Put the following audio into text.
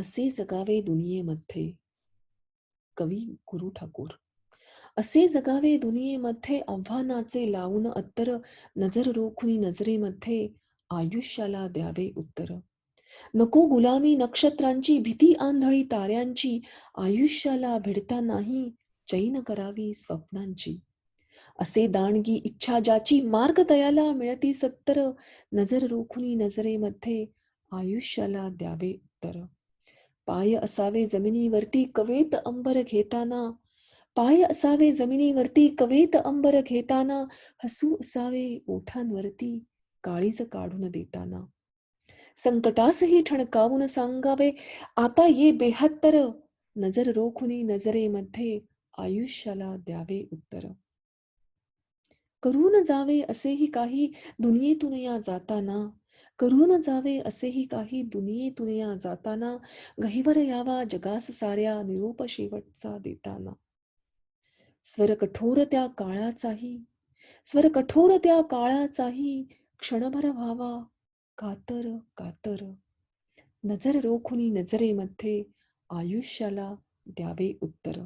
असे जगावे दुनियेमध्ये. कवी गुरु ठाकूर. असे जगावे दुनियेमध्ये आव्हानाचे लावून अत्तर नजर रोखुनी नजरेमध्ये आयुष्याला द्यावे उत्तर. नको गुलामी नक्षत्रांची भीती आंधळी ताऱ्यांची आयुष्याला भिडता नाही चैन करावी स्वप्नांची. असे दाणगी इच्छा ज्याची मार्ग दयाला मिळती सत्तर नजर रोखुनी नजरेमध्ये आयुष्याला द्यावे उत्तर. पाय असावे जमिनीवरती कवेत अंबर घेताना. पाय असावे जमिनीवरती कवेत अंबर घेताना. हसू असावे ओठांवरती काळीज काढून देताना. संकटासही ठणकावून सांगावे आता ये बेहत्तर. नजर रोखुनी नजरेमध्ये आयुष्याला द्यावे उत्तर. करून जावे असेही काही दुनियेतून या जाताना. करून जावे असेही काही दुनिये तुनिया जाताना गहिवर यावा जगास साऱ्या निरूप शेवटचा देताना. स्वर कठोर त्या काळाचाही स्वर कठोर त्या काळाचाही क्षणभर व्हावा कातर कातर. नजर रोखुनी नजरेमध्ये आयुष्याला द्यावे उत्तर.